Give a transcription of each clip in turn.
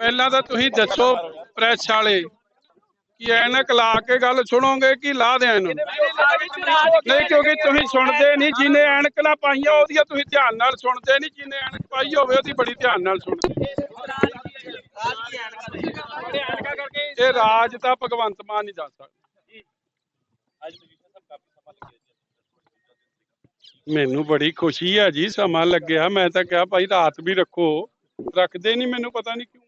ਪਹਿਲਾਂ ਤਾਂ ਤੁਸੀਂ ਦੱਸੋ ਪ੍ਰੈਸ ਵਾਲੇ ਕਿ ਐਨਕ ਲਾ ਕੇ ਗੱਲ ਸੁਣੋਗੇ ਕਿ ਲਾ ਦਿਆਂ ਇਹਨੂੰ? ਨਹੀਂ, ਕਿਉਂਕਿ ਤੁਸੀਂ ਸੁਣਦੇ ਨਹੀਂ ਜਿਹਨੇ ਐਨਕ ਨਾ ਪਾਈਆਂ, ਉਹਦੀਆਂ ਤੁਸੀਂ ਧਿਆਨ ਨਾਲ ਸੁਣਦੇ ਨਹੀਂ ਜਿਹਨੇ ਐਨਕ ਪਾਈ ਹੋਵੇ, ਉਹਦੀ ਬੜੀ ਧਿਆਨ ਨਾਲ ਸੁਣਦੇ। ਇਹ ਰਾਜ ਤਾਂ ਭਗਵੰਤ ਮਾਨ ਨਹੀਂ ਦੱਸ ਸਕਦਾ। ਮੈਨੂੰ ਬੜੀ ਖੁਸ਼ੀ ਹੈ ਜੀ, ਸਮਾਂ ਲੱਗਿਆ, ਮੈਂ ਤਾਂ ਕਿਹਾ ਭਾਈ ਰਾਤ ਵੀ ਰੱਖੋ। ਰੱਖਦੇ ਨਹੀਂ, ਮੈਨੂੰ ਪਤਾ ਨਹੀਂ ਕਿਉਂ।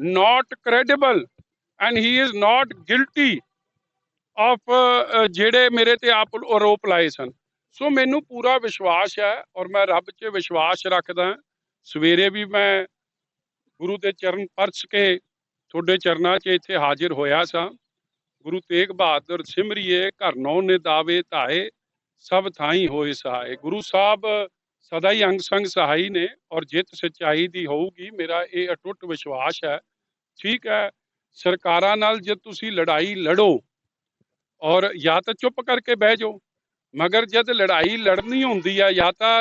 not credible, and he is not guilty of uh, uh, ਜਿਹੜੇ ਮੇਰੇ ਤੇ ਆਪ ਆਰੋਪ ਲਾਏ ਸਨ। ਸੋ ਮੈਨੂੰ ਪੂਰਾ ਵਿਸ਼ਵਾਸ ਹੈ ਔਰ ਮੈਂ ਰੱਬ 'ਚ ਵਿਸ਼ਵਾਸ ਰੱਖਦਾ ਸਵੇਰੇ ਵੀ ਮੈਂ ਗੁਰੂ ਦੇ ਚਰਨ ਪਰਸ ਕੇ ਤੁਹਾਡੇ ਚਰਨਾਂ 'ਚ ਇੱਥੇ ਹਾਜ਼ਰ ਹੋਇਆ ਸਾਂ। ਗੁਰੂ ਤੇਗ ਬਹਾਦਰ ਸਿਮਰਿਏ ਘਰ ਨੌ ਨੇ ਦਾਵੇ ਧਾਏ ਸਭ ਥਾਈ ਹੋਏ ਸਹਾਏ। ਗੁਰੂ ਸਾਹਿਬ ਸਦਾ ਹੀ ਅੰਗ ਸੰਗ ਸਹਾਈ ਨੇ ਔਰ ਜਿੱਤ ਸਚਾਈ ਦੀ ਹੋਊਗੀ। ਮੇਰਾ ਇਹ ਅਟੁੱਟ ਵਿਸ਼ਵਾਸ ਹੈ ਠੀਕ ਹੈ ਸਰਕਾਰਾਂ ਨਾਲ ਜੇ ਤੁਸੀਂ ਲੜਾਈ ਲੜੋ ਔਰ ਜਾਂ ਤਾਂ ਚੁੱਪ ਕਰਕੇ ਬਹਿ ਜਾਓ ਮਗਰ ਜਦ ਲੜਾਈ ਲੜਨੀ ਹੁੰਦੀ ਆ ਜਾਂ ਤਾਂ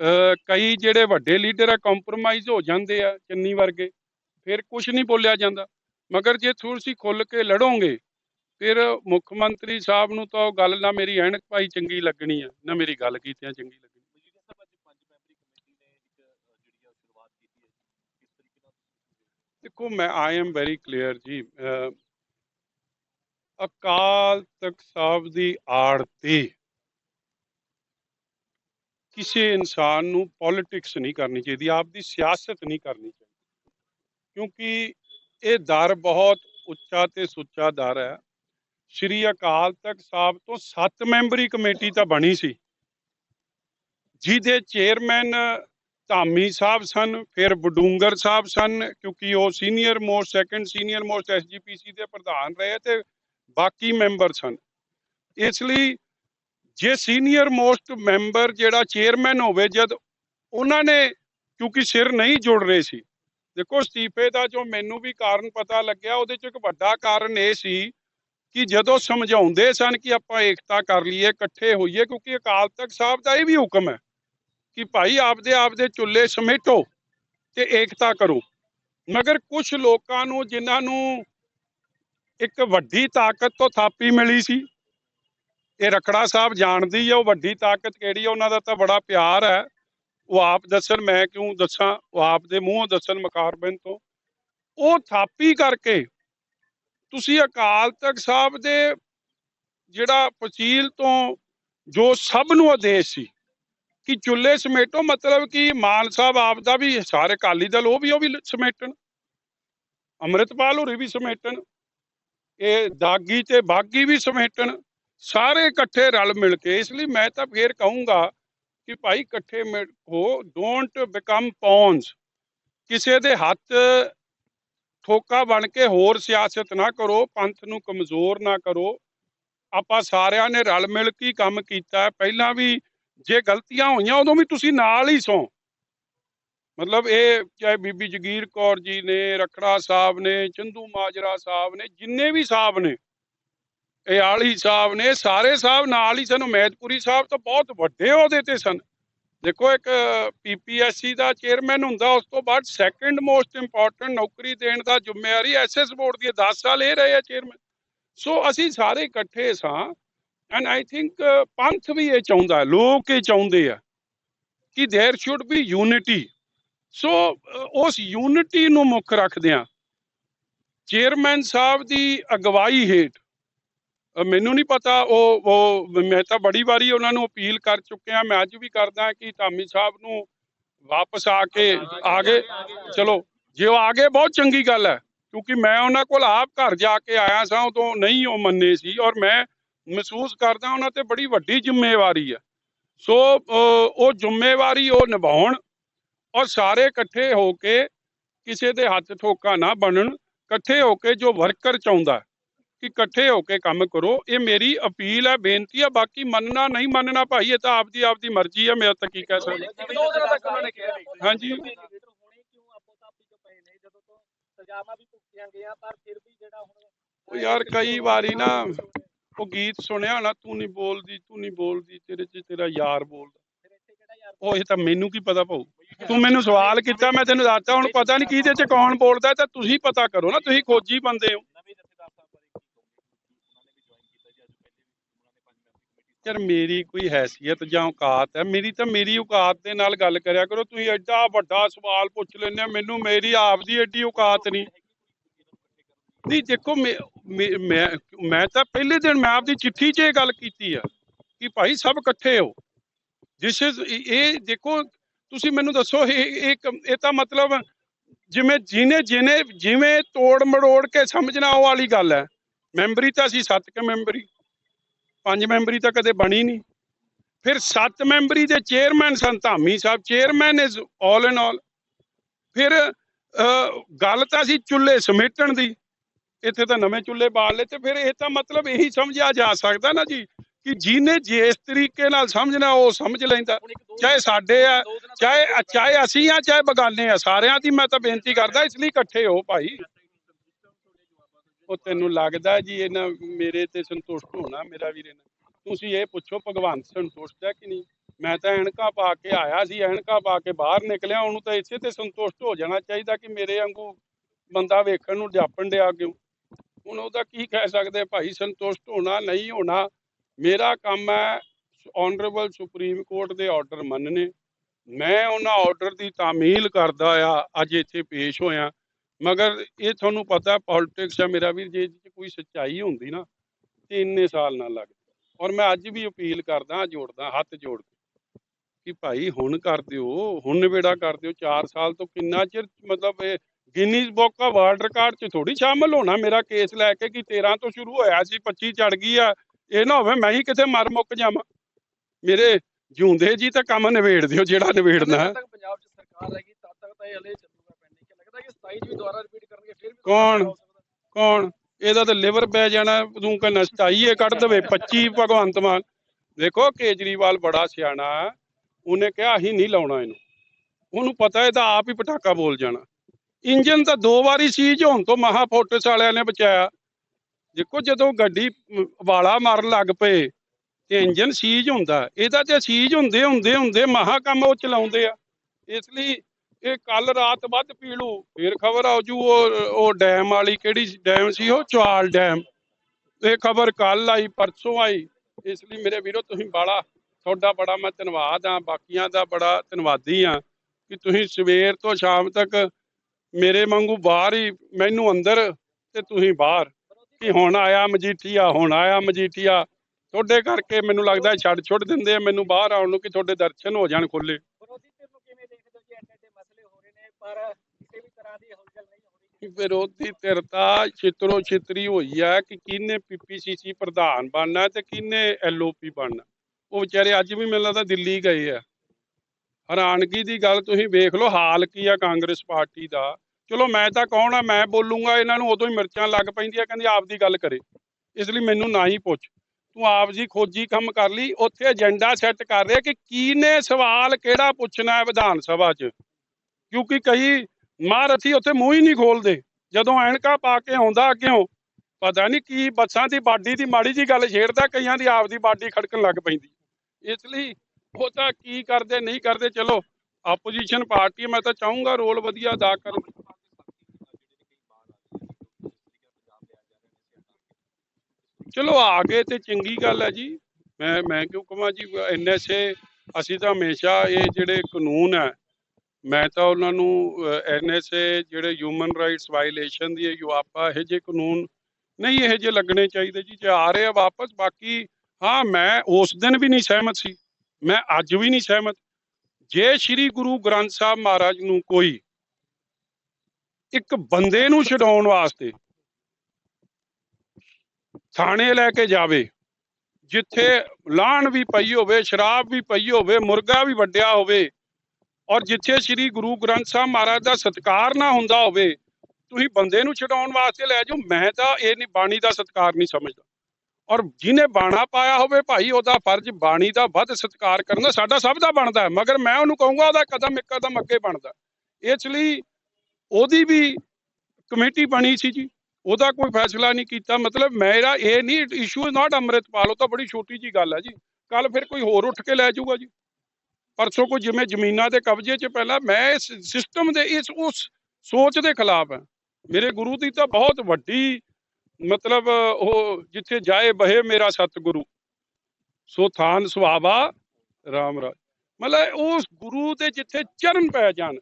ਅਹ, ਕਈ ਜਿਹੜੇ ਵੱਡੇ ਲੀਡਰ ਆ ਕੰਪਰੋਮਾਈਜ਼ ਹੋ ਜਾਂਦੇ ਆ ਚੰਨੀ ਵਰਗੇ ਫਿਰ ਕੁਝ ਨਹੀਂ ਬੋਲਿਆ ਜਾਂਦਾ। ਮਗਰ ਜੇ ਤੁਸੀਂ ਖੁੱਲ ਕੇ ਲੜੋਗੇ ਫਿਰ ਮੁੱਖ ਮੰਤਰੀ ਸਾਹਿਬ ਨੂੰ ਤਾਂ ਉਹ ਗੱਲ ਨਾ ਮੇਰੀ ਐਨਕ ਭਾਈ ਚੰਗੀ ਲੱਗਣੀ ਆ ਨਾ ਮੇਰੀ ਗੱਲ ਕੀਤਿਆਂ ਚੰਗੀ ਲੱਗਣੀ ਮਜੀਠੀਆ ਸਾਹਿਬ ਅੱਜ ਪੰਜ ਮੈਂਬਰੀ ਕਮੇਟੀ ਨੇ ਇੱਕ ਅ, ਜਿਹੜੀ ਆ ਸ਼ੁਰੂਆਤ ਕੀਤੀ ਹੈ ਕਿਸ ਤਰੀਕੇ ਨਾਲ ਦੇਖੋ, ਮੈਂ ਆਈ ਐਮ ਵੈਰੀ ਕਲੀਅਰ ਜੀ ਅਕਾਲ ਤਖਤ ਸਾਹਿਬ ਦੀ ਆੜ ਕਿਸੇ ਇਨਸਾਨ ਨੂੰ ਪੋਲਿਟਿਕਸ ਨਹੀਂ ਕਰਨੀ ਚਾਹੀਦੀ, ਆਪ ਦੀ ਸਿਆਸਤ ਨਹੀਂ ਕਰਨੀ ਚਾਹੀਦੀ। ਕਿਉਂਕਿ ਇਹ ਦਰ ਬਹੁਤ ਉੱਚਾ ਤੇ ਸੁੱਚਾ ਦਰ ਹੈ। ਸ੍ਰੀ ਅਕਾਲ ਤਖਤ ਸਾਹਿਬ ਤੋਂ 7 ਮੈਂਬਰੀ ਕਮੇਟੀ ਤਾਂ ਬਣੀ ਸੀ, ਜਿਹਦੇ ਚੇਅਰਮੈਨ ਧਾਮੀ ਸਾਹਿਬ ਸਨ, ਫਿਰ ਬਡੂੰਗਰ ਸਾਹਿਬ ਸਨ, ਕਿਉਂਕਿ ਉਹ senior most second senior most SGPC ਦੇ ਪ੍ਰਧਾਨ ਰਹੇ ਤੇ ਬਾਕੀ ਮੈਂਬਰ ਸਨ। ਇਸ ਲਈ ਜੇ ਸੀਨੀਅਰ ਮੋਸਟ ਮੈਂਬਰ ਜਿਹੜਾ ਚੇਅਰਮੈਨ ਹੋਵੇ, ਜਦ ਉਹਨਾਂ ਨੇ ਕਿਉਂਕਿ ਸਿਰ ਨਹੀਂ ਜੁੜ ਰਹੇ ਸੀ, ਦੇਖੋ ਅਸਤੀਫੇ ਦਾ ਜੋ ਮੈਨੂੰ ਵੀ ਕਾਰਨ ਪਤਾ ਲੱਗਿਆ, ਉਹਦੇ ਚ ਇੱਕ ਵੱਡਾ ਕਾਰਨ ਇਹ ਸੀ ਕਿ ਜਦੋਂ ਸਮਝਾਉਂਦੇ ਸਨ ਕਿ ਆਪਾਂ ਏਕਤਾ ਕਰ ਲਈਏ, ਇਕੱਠੇ ਹੋਈਏ, ਕਿਉਂਕਿ ਅਕਾਲ ਤਖਤ ਸਾਹਿਬ ਦਾ ਇਹ ਵੀ ਹੁਕਮ ਹੈ। ਕਿ ਭਾਈ ਆਪਦੇ ਆਪਦੇ ਚੁੱਲ੍ਹੇ ਸਮੇਟੋ ਤੇ ਏਕਤਾ ਕਰੋ। ਮਗਰ ਕੁਝ ਲੋਕਾਂ ਨੂੰ, ਜਿਨ੍ਹਾਂ ਨੂੰ ਇੱਕ ਵੱਡੀ ਤਾਕਤ ਤੋਂ ਥਾਪੀ ਮਿਲੀ ਸੀ, ਇਹ ਰਖੜਾ ਸਾਹਿਬ ਜਾਣਦੀ ਹੈ ਉਹ ਵੱਡੀ ਤਾਕਤ ਕਿਹੜੀ ਹੈ ਉਹਨਾਂ ਦਾ ਤਾਂ ਬੜਾ ਪਿਆਰ ਹੈ। ਉਹ ਆਪ ਦੱਸਣ, ਮੈਂ ਕਿਉਂ ਦੱਸਾਂ? ਉਹ ਆਪ ਦੇ ਮੂੰਹੋਂ ਦੱਸਣ ਮਕਾਰਬਨ ਤੋਂ। ਉਹ ਥਾਪੀ ਕਰਕੇ ਤੁਸੀਂ ਅਕਾਲ ਤਖਤ ਸਾਹਿਬ ਦੇ ਜਿਹੜਾ ਫਸੀਲ ਤੋਂ ਜੋ ਸਭ ਨੂੰ ਆਦੇਸ਼ ਸੀ ਕਿ ਚੁੱਲ੍ਹੇ ਸਮੇਟੋ ਮਤਲਬ ਕਿ ਮਾਨ ਸਾਹਿਬ ਆਪ ਦਾ ਵੀ, ਸਾਰੇ ਅਕਾਲੀ ਦਲ ਉਹ ਵੀ ਉਹ ਵੀ ਸਮੇਟਣ। ਅੰਮ੍ਰਿਤਪਾਲ ਹੋਰੀ ਵੀ ਸਮੇਟਣ। ਇਹ ਦਾਗੀ ਤੇ ਬਾਗੀ ਵੀ ਸਮੇਟਣ। ਸਾਰੇ ਇਕੱਠੇ ਰਲ ਮਿਲ ਕੇ, ਇਸ ਲਈ ਮੈਂ ਤਾਂ ਫੇਰ ਕਹੂੰਗਾ ਕਿ ਭਾਈ ਇਕੱਠੇ ਮਿਲ- ਹੋ ਡੋਂਟ ਬਿਕਮ ਪੌਨਸ ਕਿਸੇ ਦੇ ਹੱਥ ਠੋਕਾ ਬਣ ਕੇ ਹੋਰ ਸਿਆਸਤ ਨਾ ਕਰੋ, ਪੰਥ ਨੂੰ ਕਮਜ਼ੋਰ ਨਾ ਕਰੋ। ਆਪਾਂ ਸਾਰਿਆਂ ਨੇ ਰਲ ਮਿਲ ਕੇ ਕੰਮ ਕੀਤਾ। ਪਹਿਲਾਂ ਵੀ ਜੇ ਗਲਤੀਆਂ ਹੋਈਆਂ, ਉਦੋਂ ਵੀ ਤੁਸੀਂ ਨਾਲ ਹੀ ਸੋ। ਮਤਲਬ ਇਹ ਚਾਹੇ ਬੀਬੀ ਜਗੀਰ ਕੌਰ ਜੀ ਨੇ, ਰਖੜਾ ਸਾਹਿਬ ਨੇ, ਚੰਦੂ ਮਾਜਰਾ ਸਾਹਿਬ ਨੇ, ਜਿੰਨੇ ਵੀ ਸਾਹਿਬ ਨੇ, ਇਹ ਆਲੀ ਸਾਹਿਬ ਨੇ ਸਾਰੇ ਸਾਹਿਬ ਨਾਲ ਹੀ ਸਨ। ਉਮੈਦਪੁਰੀ ਸਾਹਿਬ ਤਾਂ ਬਹੁਤ ਵੱਡੇ ਉਹਦੇ ਤੇ ਸਨ। ਦੇਖੋ, ਇੱਕ ਪੀਪੀਐਸਸੀ ਦਾ ਚੇਅਰਮੈਨ ਹੁੰਦਾ, ਉਸ ਤੋਂ ਬਾਅਦ ਸੈਕੰਡ ਮੋਸਟ ਇੰਪੋਰਟੈਂਟ ਨੌਕਰੀ ਦੇਣ ਦਾ ਜ਼ਿੰਮੇਵਾਰੀ ਐਸਐਸ ਬੋਰਡ ਦੀ ਹੈ। 10 ਸਾਲ ਇਹ ਰਹੇ ਆ ਚੇਅਰਮੈਨ। ਸੋ ਅਸੀਂ ਸਾਰੇ ਇਕੱਠੇ ਸਾਂ। ਐਂਡ ਆਈ ਥਿੰਕ ਪੰਥ ਵੀ ਇਹ ਚਾਹੁੰਦਾ ਹੈ, ਲੋਕ ਇਹ ਚਾਹੁੰਦੇ ਆ ਕਿ there should be unity so uh, ਉਸ ਯੂਨਿਟੀ ਨੂੰ ਮੁੱਖ ਰੱਖਦਿਆਂ ਚੇਅਰਮੈਨ ਸਾਹਿਬ ਦੀ ਅਗਵਾਈ ਹੇਠ ਅ, ਮੈਨੂੰ ਨਹੀਂ ਪਤਾ ਉਹ ਉਹ ਮੈਂ ਤਾਂ ਬੜੀ ਵਾਰੀ ਉਹਨਾਂ ਨੂੰ ਅਪੀਲ ਕਰ ਚੁੱਕਿਆ ਮੈਂ ਅੱਜ ਵੀ ਕਰਦਾ ਕਿ ਧਾਮੀ ਸਾਹਿਬ ਨੂੰ ਵਾਪਸ ਆ ਕੇ ਆ ਗਏ ਚਲੋ ਜੇ ਉਹ ਆ ਗਏ ਬਹੁਤ ਚੰਗੀ ਗੱਲ ਹੈ ਕਿਉਂਕਿ ਮੈਂ ਉਹਨਾਂ ਕੋਲ ਆਪ ਘਰ ਜਾ ਕੇ ਆਇਆ ਸਾਂ ਉਦੋਂ ਨਹੀਂ ਉਹ ਮੰਨੇ ਸੀ ਔਰ ਮੈਂ ਮਹਿਸੂਸ ਕਰਦਾ ਉਹਨਾਂ ਤੇ ਬੜੀ ਵੱਡੀ ਜ਼ਿੰਮੇਵਾਰੀ ਹੈ ਸੋ ਉਹ ਜ਼ਿੰਮੇਵਾਰੀ ਉਹ ਨਿਭਾਉਣ ਔਰ ਸਾਰੇ ਇਕੱਠੇ ਹੋ ਕੇ ਕਿਸੇ ਦੇ ਹੱਥ ਠੋਕਾ ਨਾ ਬਣਨ ਇਕੱਠੇ ਹੋ ਕੇ ਜੋ ਵਰਕਰ ਚਾਹੁੰਦਾ ਕਿ ਇਕੱਠੇ ਹੋ ਕੇ ਕੰਮ ਕਰੋ ਇਹ ਮੇਰੀ ਅਪੀਲ ਹੈ ਬੇਨਤੀ ਹੈ ਬਾਕੀ ਮੰਨਣਾ ਨਹੀਂ ਮੰਨਣਾ ਭਾਈ ਇਹ ਤਾਂ ਆਪਦੀ ਆਪਦੀ ਮਰਜ਼ੀ ਹੈ ਮੈਂ ਤਾਂ ਕੀ ਕਹਿ ਸਕਦਾ। ਹਾਂਜੀ। ਸਜ਼ਾਵਾਂ ਵੀ ਭੁਗਤੀਆਂ ਪਰ ਫਿਰ ਵੀ ਜਿਹੜਾ ਹੁਣ ਉਹ ਯਾਰ ਕਈ ਵਾਰੀ ਨਾ ਉਹ ਗੀਤ ਸੁਣਿਆ ਨਾ ਤੂੰ ਨਹੀਂ ਬੋਲਦੀ, ਤੂੰ ਨਹੀਂ ਬੋਲਦੀ, ਤੇਰੇ 'ਚ ਤੇਰਾ ਯਾਰ ਬੋਲਦਾ। ਉਹ ਇਹ ਤਾਂ ਮੈਨੂੰ ਕੀ ਪਤਾ ਭਾਊ? ਤੂੰ ਮੈਨੂੰ ਸਵਾਲ ਕੀਤਾ, ਮੈਂ ਤੈਨੂੰ ਦੱਸਤਾ, ਹੁਣ ਪਤਾ ਨਹੀਂ ਕਿਹਦੇ 'ਚ ਕੌਣ ਬੋਲਦਾ, ਤਾਂ ਤੁਸੀਂ ਪਤਾ ਕਰੋ ਨਾ, ਤੁਸੀਂ ਖੋਜੀ ਬੰਦੇ ਹੋ। ਯਾਰ ਮੇਰੀ ਕੋਈ ਹੈਸੀਅਤ ਜਾਂ ਔਕਾਤ ਹੈ, ਮੇਰੀ ਤਾਂ ਮੇਰੀ ਔਕਾਤ ਦੇ ਨਾਲ ਗੱਲ ਕਰਿਆ ਕਰੋ, ਤੁਸੀਂ ਐਡਾ ਵੱਡਾ ਸਵਾਲ ਪੁੱਛ ਲੈਂਦੇ ਮੈਨੂੰ ਮੇਰੀ ਆਪ ਦੀ ਐਡੀ ਔਕਾਤ ਨਹੀਂ। ਨਹੀਂ, ਦੇਖੋ ਮੈਂ ਮੈਂ- ਮੈਂ ਤਾਂ ਪਹਿਲੇ ਦਿਨ ਮੈਂ ਆਪਦੀ ਚਿੱਠੀ 'ਚ ਇਹ ਗੱਲ ਕੀਤੀ ਆ ਕਿ ਭਾਈ ਸਭ ਇਕੱਠੇ ਹੋ। ਜਿਸ ਇਹ ਦੇਖੋ ਤੁਸੀਂ ਮੈਨੂੰ ਦੱਸੋ ਇਹ ਇਹ ਤਾਂ ਮਤਲਬ ਜਿਵੇਂ ਜਿਹਨੇ ਜਿਹਨੇ ਜਿਵੇਂ ਤੋੜ ਮੜੋੜ ਕੇ ਸਮਝਣਾ ਉਹ ਵਾਲੀ ਗੱਲ ਹੈ। ਮੈਂਬਰੀ ਤਾਂ ਸੀ ਸੱਤ ਕੇ ਮੈਂਬਰੀ ਪੰਜ ਮੈਂਬਰੀ ਤਾਂ ਕਦੇ ਬਣੀ ਨਹੀਂ। ਫਿਰ ਸੱਤ ਮੈਂਬਰੀ ਦੇ ਚੇਅਰਮੈਨ ਸਨ ਧਾਮੀ ਸਾਹਿਬ chairman is all in all ਫਿਰ ਅਹ, ਗੱਲ ਤਾਂ ਸੀ ਚੁੱਲ੍ਹੇ ਸਮੇਟਣ ਦੀ। ਇੱਥੇ ਤਾਂ ਨਵੇਂ ਚੁੱਲ੍ਹੇ ਬਾਲ ਲਏ ਤੇ ਫਿਰ ਇਹ ਤਾਂ ਮਤਲਬ ਇਹੀ ਸਮਝਿਆ ਜਾ ਸਕਦਾ ਨਾ ਜੀ ਕਿ ਜਿਹਨੇ ਜਿਸ ਤਰੀਕੇ ਨਾਲ ਸਮਝਣਾ ਉਹ ਸਮਝ ਲੈਂਦਾ। ਚਾਹੇ ਸਾਡੇ ਆ ਚਾਹੇ ਚਾਹੇ ਅਸੀਂ ਆ ਚਾਹੇ ਬਗਾਨੇ ਆ ਸਾਰਿਆਂ ਦੀ ਮੈਂ ਤਾਂ ਬੇਨਤੀ ਕਰਦਾ ਇਸ ਲਈ ਇਕੱਠੇ ਹੋ ਭਾਈ। ਉਹ ਤੈਨੂੰ ਲੱਗਦਾ ਜੀ ਇਹਨਾਂ ਮੇਰੇ ਤੇ ਸੰਤੁਸ਼ਟ ਹੋਣਾ ਮੇਰਾ ਵੀਰੇ ਨਾਲ? ਤੁਸੀਂ ਇਹ ਪੁੱਛੋ ਭਗਵੰਤ ਸੰਤੁਸ਼ਟ ਹੈ ਕਿ ਨਹੀਂ? ਮੈਂ ਤਾਂ ਐਨਕਾਂ ਪਾ ਕੇ ਆਇਆ ਸੀ ਐਨਕਾਂ ਪਾ ਕੇ ਬਾਹਰ ਨਿਕਲਿਆ ਉਹਨੂੰ ਤਾਂ ਇਸੇ ਤੇ ਸੰਤੁਸ਼ਟ ਹੋ ਜਾਣਾ ਚਾਹੀਦਾ ਕਿ ਮੇਰੇ ਵਾਂਗੂ ਬੰਦਾ ਵੇਖਣ ਨੂੰ ਜਾਪਣ ਡਿਆ ਕਿਉਂ? ਹੁਣ ਉਹਦਾ ਕੀ ਕਹਿ ਸਕਦੇ ਭਾਈ ਸੰਤੁਸ਼ਟ ਹੋਣਾ, ਨਹੀਂ ਹੋਣਾ, ਮੇਰਾ ਕੰਮ ਹੈ ਆਨਰੇਬਲ ਸੁਪਰੀਮ ਕੋਰਟ ਦੇ ਆਰਡਰ ਮੰਨਣੇ ਮੈਂ ਉਹਨਾਂ ਆਰਡਰ ਦੀ ਤਾਮੀਲ ਕਰਦਾ ਆ, ਅੱਜ ਇੱਥੇ ਪੇਸ਼ ਹੋਇਆ। ਮਗਰ ਇਹ ਤੁਹਾਨੂੰ ਪਤਾ ਪੋਲਿਟਿਕਸ ਆ, ਮੇਰਾ ਵੀਰ, ਜੇ 'ਚ ਕੋਈ ਸੱਚਾਈ ਹੁੰਦੀ ਨਾ, ਤੇ ਇੰਨੇ ਸਾਲ ਨਾ ਲੱਗਦੇ ਔਰ ਮੈਂ ਅੱਜ ਵੀ ਅਪੀਲ ਕਰਦਾ, ਜੋੜਦਾ, ਹੱਥ ਜੋੜ ਕੇ, ਕਿ ਭਾਈ ਹੁਣ ਕਰ ਦਿਓ, ਹੁਣ ਨਿਬੇੜਾ ਕਰ ਦਿਓ। 4 ਸਾਲ ਤੋਂ ਕਿੰਨਾ ਚਿਰ, ਮਤਲਬ ਇਹ ਗਿਨੀਜ਼ ਬੁੱਕ ਆ ਵਰਲਡ ਰਿਕਾਰਡ 'ਚ ਥੋੜੀ ਸ਼ਾਮਲ ਹੋਣਾ ਮੇਰਾ ਕੇਸ ਲੈ ਕੇ ਕਿ 13 ਤੋਂ ਸ਼ੁਰੂ ਹੋਇਆ ਸੀ 25 ਚੜ ਗਈ ਆ ਇਹ ਨਾ ਹੋਵੇ ਮੈਂ ਹੀ ਕਿਤੇ ਮਰ ਮੁੱਕ ਜਾਵਾਂ। ਮੇਰੇ ਜਿਉਂਦੇ ਜੀ ਤਾਂ ਕੰਮ ਨਿਬੇੜ ਦਿਓ ਜਿਹੜਾ ਨਿਬੇੜਨਾ। ਹੈ ਜਦ ਤੱਕ ਪੰਜਾਬ 'ਚ ਸਰਕਾਰ ਰਹੇਗੀ ਤਦ ਤੱਕ ਤਾਂ ਇਹ ਹਲੇ ਚੱਲੂਗਾ ਪੈਂਡਿੰਗ ਕਿ ਲੱਗਦਾ ਕਿ 27 'ਚ ਵੀ ਦੁਬਾਰਾ ਰਿਪੀਟ ਕਰਨਗੇ ਫਿਰ ਵੀ ਕੌਣ? ਕੌਣ? ਇਹਦਾ ਤਾਂ ਲਿਵਰ ਪੈ ਜਾਣਾ ਤੂੰ ਕਹਿੰਦਾ 27 ਇਹ ਕੱਢ ਦੇਵੇ 25 ਭਗਵੰਤ ਮਾਨ। ਦੇਖੋ ਕੇਜਰੀਵਾਲ ਬੜਾ ਸਿਆਣਾ। ਉਹਨੇ ਕਿਹਾ ਅਸੀਂ ਨਹੀਂ ਲਾਉਣਾ ਇਹਨੂੰ। ਉਹਨੂੰ ਪਤਾ ਇਹਦਾ ਆਪ ਹੀ ਪਟਾਕਾ ਬੋਲ ਜਾਣਾ। ਇੰਜਨ ਤਾਂ ਦੋ ਵਾਰੀ ਸੀਜ ਹੋਣ ਤੋਂ ਮਹਾ ਫੋਰਟਿਸ ਵਾਲਿਆਂ ਨੇ ਬਚਾਇਆ। ਦੇਖੋ ਜਦੋਂ ਗੱਡੀ ਵਾਲਾ ਮਾਰਨ ਲੱਗ ਪਏ ਤੇ ਇੰਜਨ ਸੀਜ ਹੁੰਦਾ। ਇਹਦਾ ਤੇ ਸੀਜ ਹੁੰਦੇ ਹੁੰਦੇ ਹੁੰਦੇ ਮਹਾ ਕੰਮ ਉਹ ਚਲਾਉਂਦੇ ਆ। ਇਸ ਲਈ ਇਹ ਕੱਲ ਰਾਤ ਵੱਧ ਪੀੜੂ ਫਿਰ ਖਬਰ ਆਉ ਜੂ ਉਹ ਉਹ ਡੈਮ ਵਾਲੀ ਕਿਹੜੀ ਡੈਮ ਸੀ ਉਹ? ਚਵਾਲ ਡੈਮ। ਇਹ ਖਬਰ ਕੱਲ ਆਈ, ਪਰਸੋਂ ਆਈ। ਇਸ ਲਈ ਮੇਰੇ ਵੀਰੋ ਤੁਸੀਂ ਬਾਲਾ ਤੁਹਾਡਾ ਬੜਾ ਮੈਂ ਧੰਨਵਾਦ ਆ, ਬਾਕੀਆਂ ਦਾ ਬੜਾ ਧੰਨਵਾਦੀ ਆ ਕਿ ਤੁਸੀਂ ਸਵੇਰ ਤੋਂ ਸ਼ਾਮ ਤੱਕ ਮੇਰੇ ਵਾਂਗੂ ਬਾਹਰ ਹੀ ਮੈਨੂੰ ਅੰਦਰ ਤੇ ਤੁਸੀਂ ਬਾਹਰ। ਕਿ ਹੁਣ ਆਇਆ ਮਜੀਠੀਆ ਹੁਣ ਆਇਆ ਮਜੀਠੀਆ। ਤੁਹਾਡੇ ਕਰਕੇ ਮੈਨੂੰ ਲੱਗਦਾ ਛੱਡ ਛੁੱਟ ਦਿੰਦੇ ਆ ਮੈਨੂੰ ਬਾਹਰ ਆਉਣ ਨੂੰ ਕਿ ਤੁਹਾਡੇ ਦਰਸ਼ਨ ਹੋ ਜਾਣ ਖੁੱਲੇ ਵਿਰੋਧੀ ਧਿਰ ਨੂੰ ਕਿਵੇਂ ਦੇਖਦੇ ਹੋ ਜੀ? ਐਡੇ ਐਡੇ ਮਸਲੇ ਹੋ ਰਹੇ ਨੇ ਪਰ ਕਿਸੇ ਵੀ ਤਰ੍ਹਾਂ ਦੀ ਹਲਚਲ ਨਹੀਂ ਹੋ ਰਹੀ ਵਿਰੋਧੀ ਧਿਰ ਤਾਂ ਛਿੱਤਰੋ ਛਿੱਤਰੀ ਹੋਈ ਆ ਕਿ ਕਿਹਨੇ ਪੀਪੀਸੀਸੀ ਪ੍ਰਧਾਨ ਬਣਨਾ ਤੇ ਕਿਹਨੇ ਐਲਓਪੀ ਬਣਨਾ। ਉਹ ਵਿਚਾਰੇ ਅੱਜ ਵੀ ਮੈਨੂੰ ਲੱਗਦਾ ਦਿੱਲੀ ਗਏ ਆ। ਹੈਰਾਨਗੀ ਦੀ ਗੱਲ ਤੁਸੀਂ ਵੇਖ ਲਓ ਹਾਲ ਕੀ ਆ ਕਾਂਗਰਸ ਪਾਰਟੀ ਦਾ। ਚਲੋ ਮੈਂ ਤਾਂ ਕੌਣ ਆ, ਮੈਂ ਬੋਲੂੰਗਾ, ਇਹਨਾਂ ਨੂੰ ਉਦੋਂ ਹੀ ਮਿਰਚਾਂ ਲੱਗ ਪੈਂਦੀਆਂ, ਕਹਿੰਦੀ ਆਪ ਦੀ ਗੱਲ ਕਰੇ। ਇਸ ਲਈ ਮੈਨੂੰ ਨਾ ਹੀ ਪੁੱਛ। ਤੂੰ ਆਪ ਜੀ ਖੋਜੀ ਕੰਮ ਕਰ ਲਈ, ਉੱਥੇ ਏਜੰਡਾ ਸੈੱਟ ਕਰ ਰਿਹਾ ਕਿ ਕਿਹਨੇ ਸਵਾਲ ਕਿਹੜਾ ਪੁੱਛਣਾ ਹੈ ਵਿਧਾਨ ਸਭਾ 'ਚ। ਕਿਉਂਕਿ ਕਈ ਮਹਾਰਥੀ ਉੱਥੇ ਮੂੰਹ ਹੀ ਨਹੀਂ ਖੋਲਦੇ। ਜਦੋਂ ਐਨਕਾ ਪਾ ਕੇ ਆਉਂਦਾ ਕਿਉਂ ਪਤਾ ਨਹੀਂ ਕੀ ਬੱਸਾਂ ਦੀ ਬਾਡੀ ਦੀ ਮਾੜੀ ਜੀ ਗੱਲ ਛੇੜਦਾ, ਕਈਆਂ ਦੀ ਆਪਦੀ ਬਾਡੀ ਖੜਕਣ ਲੱਗ ਪੈਂਦੀ। ਇਸ ਲਈ ਉਹ ਤਾਂ ਕੀ ਕਰਦੇ, ਨਹੀਂ ਕਰਦੇ, ਚਲੋ ਆਪੋਜੀਸ਼ਨ ਪਾਰਟੀ ਮੈਂ ਤਾਂ ਚਾਹੂੰਗਾ ਰੋਲ ਵਧੀਆ ਅਦਾ ਕਰਨ। ਚਲੋ ਆ ਗਏ ਤੇ ਚੰਗੀ ਗੱਲ ਹੈ ਜੀ। ਮੈਂ ਮੈਂ ਕਿਉਂ ਕਹਾਂ ਜੀ ਐਨਐਸਏ ਅਸੀਂ ਤਾਂ ਹਮੇਸ਼ਾ ਇਹ ਜਿਹੜੇ ਕਾਨੂੰਨ ਹੈ, ਮੈਂ ਤਾਂ ਉਹਨਾਂ ਨੂੰ ਐਨਐਸਏ ਜਿਹੜੇ ਹਿਊਮਨ ਰਾਈਟਸ ਵਾਇਲੇਸ਼ਨ ਦੀ ਯੂਆਪਾ ਇਹ ਜੇ ਕਾਨੂੰਨ ਨਹੀਂ ਇਹ ਜੇ ਲੱਗਣੇ ਚਾਹੀਦੇ ਜੀ, ਜੇ ਆ ਰਹੇ ਆ ਵਾਪਸ, ਬਾਕੀ ਹਾਂ, ਮੈਂ ਉਸ ਦਿਨ ਵੀ ਨਹੀਂ ਸਹਿਮਤ ਸੀ। ਮੈਂ ਅੱਜ ਵੀ ਨਹੀਂ ਸਹਿਮਤ। ਜੇ ਸ੍ਰੀ ਗੁਰੂ ਗ੍ਰੰਥ ਸਾਹਿਬ ਮਹਾਰਾਜ ਨੂੰ ਕੋਈ ਇੱਕ ਬੰਦੇ ਨੂੰ ਛਡਾਉਣ ਵਾਸਤੇ ਥਾਣੇ ਲੈ ਕੇ ਜਾਵੇ, ਜਿੱਥੇ ਲਾਹਣ ਵੀ ਪਈ ਹੋਵੇ, ਸ਼ਰਾਬ ਵੀ ਪਈ ਹੋਵੇ, ਮੁਰਗਾ ਵੀ ਵੱਡਿਆ ਹੋਵੇ, ਔਰ ਜਿੱਥੇ ਸ੍ਰੀ ਗੁਰੂ ਗ੍ਰੰਥ ਸਾਹਿਬ ਮਹਾਰਾਜ ਦਾ ਸਤਿਕਾਰ ਨਾ ਹੁੰਦਾ ਹੋਵੇ, ਤੁਸੀਂ ਬੰਦੇ ਨੂੰ ਛਡਾਉਣ ਵਾਸਤੇ ਲੈ ਜਾਓ, ਮੈਂ ਤਾਂ ਇਹ ਨਹੀਂ ਬਾਣੀ ਦਾ ਸਤਿਕਾਰ ਨਹੀਂ ਸਮਝਦਾ। ਔਰ ਜਿਹਨੇ ਬਾਣਾ ਪਾਇਆ ਹੋਵੇ ਭਾਈ, ਉਹਦਾ ਫਰਜ਼ ਬਾਣੀ ਦਾ ਵੱਧ ਸਤਿਕਾਰ ਕਰਨਾ ਸਾਡਾ ਸਭ ਦਾ ਬਣਦਾ ਮਗਰ ਮੈਂ ਉਹਨੂੰ ਕਹੂੰਗਾ, ਉਹਦਾ ਕਦਮ ਇੱਕ ਕਦਮ ਅੱਗੇ ਬਣਦਾ ਇਸ ਲਈ ਉਹਦੀ ਵੀ ਕਮੇਟੀ ਬਣੀ ਸੀ ਜੀ। ਉਹਦਾ ਕੋਈ ਫੈਸਲਾ ਨਹੀਂ ਕੀਤਾ। ਮਤਲਬ ਮੇਰਾ ਇਹ ਨਹੀਂ ਇਸ਼ੂ ਇਜ਼ ਨਾਟ ਅੰਮ੍ਰਿਤਪਾਲ, ਉਹ ਤਾਂ ਬੜੀ ਛੋਟੀ ਜੀ ਗੱਲ ਹੈ ਜੀ। ਕੱਲ ਫਿਰ ਕੋਈ ਹੋਰ ਉੱਠ ਕੇ ਲੈ ਜਾਊਗਾ ਜੀ। ਪਰਸੋਂ ਕੋਈ ਜਿਵੇਂ ਜ਼ਮੀਨਾਂ ਦੇ ਕਬਜ਼ੇ 'ਚ ਪਹਿਲਾਂ ਮੈਂ ਇਸ ਸਿਸਟਮ ਦੇ, ਇਸ, ਉਸ ਸੋਚ ਦੇ ਖਿਲਾਫ ਹਾਂ। ਮੇਰੇ ਗੁਰੂ ਦੀ ਤਾਂ ਬਹੁਤ ਵੱਡੀ ਮਤਲਬ ਉਹ ਜਿੱਥੇ ਜਾਏ ਬਹੇ ਮੇਰਾ ਸਤਿਗੁਰੂ। ਸੋ ਥਾਨ ਸੁਹਾਵਾ, ਰਾਮ ਰਾਜ। ਮਤਲਬ ਉਸ ਗੁਰੂ ਦੇ ਜਿੱਥੇ ਚਰਨ ਪੈ ਜਾਣ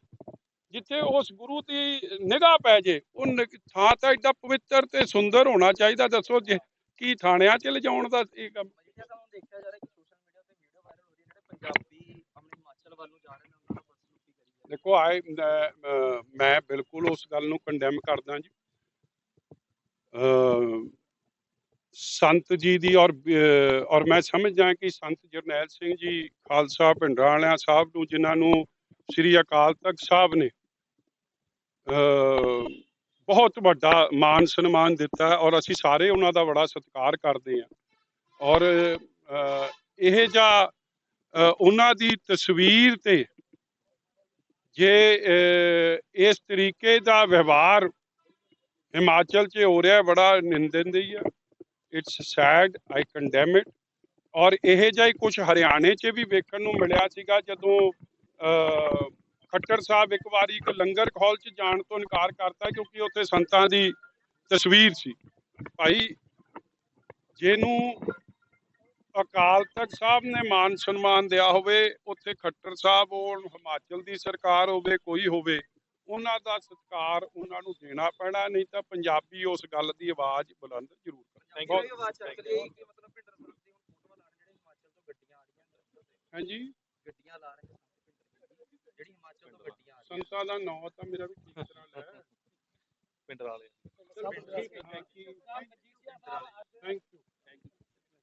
ਜਿੱਥੇ ਉਸ ਗੁਰੂ ਦੀ ਨਿਗਾਹ ਪੈ ਜੇ ਉਹ ਥਾਂ ਤਾਂ ਏਡਾ ਪਵਿੱਤਰ ਤੇ ਸੁੰਦਰ ਹੋਣਾ ਚਾਹੀਦਾ ਦੱਸੋ ਜੇ ਕੀ ਥਾਣਿਆਂ 'ਚ ਲਿਜਾਉਣ ਦਾ ਇਹ ਕੰਮ? ਮਜੀਠੀਆ ਸਾਹਿਬ ਨੂੰ ਦੇਖਿਆ ਜਾ ਰਿਹਾ ਕਿ ਸੋਸ਼ਲ ਮੀਡੀਆ ਤੇ ਵੀਡੀਓ ਵਾਇਰਲ ਹੋ ਰਹੀ ਹੈ ਜਿਹੜੇ ਪੰਜਾਬੀ ਆਪਣੇ ਹਿਮਾਚਲ ਵੱਲ ਨੂੰ ਜਾ ਰਹੇ ਨੇ ਉਹਨਾਂ ਨੂੰ ਬਦਸਲੂਕੀ ਕਰੀ ਜਾ ਰਹੀ ਦੇਖੋ ਆਏ ਮੈਂ ਬਿਲਕੁਲ ਉਸ ਗੱਲ ਨੂੰ ਕੰਡੈਮ ਕਰਦਾ ਜੀ। ਸੰਤ ਜੀ ਦੀ ਔਰ ਔਰ ਮੈਂ ਸਮਝਦਾ ਕਿ ਸੰਤ ਜਰਨੈਲ ਸਿੰਘ ਜੀ ਖਾਲਸਾ ਪਿੰਡਰਾਂ ਵਾਲਿਆਂ ਸਾਹਿਬ ਨੂੰ ਜਿਨ੍ਹਾਂ ਨੂੰ ਸ੍ਰੀ ਅਕਾਲ ਤਖਤ ਸਾਹਿਬ ਨੇ ਬਹੁਤ ਵੱਡਾ ਮਾਨ ਸਨਮਾਨ ਦਿੱਤਾ ਹੈ ਔਰ ਅਸੀਂ ਸਾਰੇ ਉਹਨਾਂ ਦਾ ਬੜਾ ਸਤਿਕਾਰ ਕਰਦੇ ਹਾਂ। ਔਰ ਇਹ ਜਿਹਾ ਉਹਨਾਂ ਦੀ ਤਸਵੀਰ ਤੇ ਜੇ ਇਸ ਤਰੀਕੇ ਦਾ ਵਿਵਹਾਰ ਹਿਮਾਚਲ 'ਚ ਹੋ ਰਿਹਾ ਹੈ, ਬੜਾ ਨਿੰਦਨਦੇਈ ਹੈ it's sad I condemn it ਔਰ ਇਹ ਜਿਹਾ ਹੀ ਕੁਝ ਹਰਿਆਣੇ 'ਚ ਵੀ ਵੇਖਣ ਨੂੰ ਮਿਲਿਆ ਸੀਗਾ ਜਦੋਂ ਖੱਟਰ ਸਾਹਿਬ ਇੱਕ ਵਾਰੀ ਇੱਕ ਲੰਗਰ ਹਾਲ 'ਚ ਜਾਣ ਤੋਂ ਇਨਕਾਰ ਕਰਤਾ ਕਿਉਂਕਿ ਉੱਥੇ ਸੰਤਾਂ ਦੀ ਤਸਵੀਰ ਸੀ। ਭਾਈ ਜਿਹਨੂੰ ਅਕਾਲ ਤਖਤ ਸਾਹਿਬ ਨੇ ਮਾਨ ਸਨਮਾਨ ਦਿਆ ਹੋਵੇ ਉੱਥੇ ਖੱਟਰ ਸਾਹਿਬ ਹੋਣ ਹਿਮਾਚਲ ਦੀ ਸਰਕਾਰ ਹੋਵੇ ਕੋਈ ਹੋਵੇ ਉਹਨਾਂ ਦਾ ਸਤਿਕਾਰ ਉਹਨਾਂ ਨੂੰ ਦੇਣਾ ਪੈਣਾ ਨਹੀਂ ਤਾਂ ਪੰਜਾਬੀ ਉਸ ਗੱਲ ਦੀ ਆਵਾਜ਼ ਬੁਲੰਦ ਜ਼ਰੂਰ ਹੈ ਕਰਨਗੇ ਇਹ ਆਵਾਜ਼ ਚੱਕ ਰਹੀ ਹੈ ਕਿ ਮਤਲਬ ਭਿੰਡਰ ਸਾਹਿਬ ਦੀ ਹੁਣ ਫੋਟੋਆਂ ਲਾ ਰਹੇ ਜਿਹੜੇ ਹਿਮਾਚਲ ਤੋਂ ਗੱਡੀਆਂ ਆ ਰਹੀਆਂ ਨੇ ਹਾਂਜੀ। ਗੱਡੀਆਂ ਲਾ ਸੰਤਾ ਦਾ ਨਾਂ ਤਾਂ ਮੇਰਾ ਵੀ ਠੀਕ ਤਰ੍ਹਾਂ ਲੈ। ਪਿੰਡਰਾਲੇ ਥੈਂਕ ਯੂ